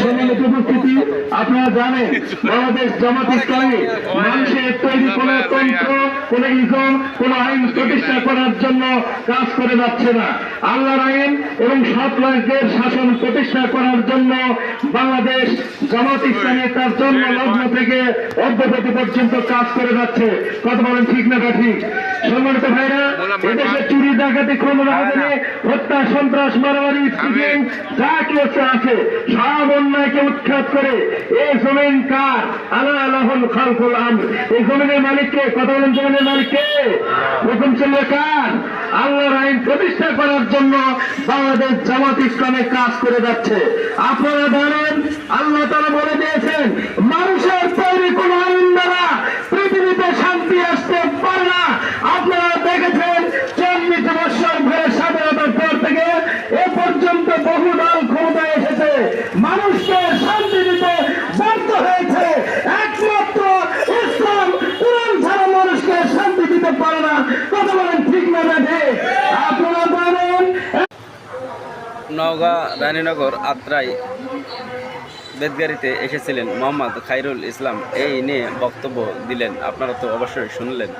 সম্মানিত উপস্থিতি, আপনারা জানেন, বাংলাদেশ জামাত ইসলামী মানুষের তৈরি কোন তন্ত্র, কোন ইজম কোন আইন প্রতিষ্ঠা করার জন্য কাজ করে যাচ্ছে না। আল্লাহর আইন এবং সৎ রাজ্যের শাসন প্রতিষ্ঠা করার জন্য বাংলাদেশ জামাত ইসলামী তার জন্ম লগ্ন থেকে অদ্যপতি পর্যন্ত কাজ করে যাচ্ছে। কথা বলেন ঠিক না, ঠিক? সম্মানিত ভাইরা এদেশে চুরি ডাকাতি খুন রাহাজানি হত্যা সন্ত্রাস মারামারি স্কিপিং যা কিছু আছে। সব অন্যায়কে উৎখাত করে এই জমিন কার? আলা আলাহুল খালকুল আমর এই জমিনের মালিককে কথা বলেন জমিনের মালিককে। হুকুম ছিল কার? আল্লাহর আইন প্রতিষ্ঠা করার জন্য বাংলাদেশ জামাত ইসলামে কাজ করে যাচ্ছে। আপনারা জানেন আল্লাহ তারা বলে দিয়েছেন মানুষের নওগাঁ রানীনগর আত্রাই বেদগাড়িতে এসেছিলেন মোহাম্মদ খাইরুল ইসলাম। এই নিয়ে বক্তব্য দিলেন। আপনারা তো অবশ্যই শুনলেন।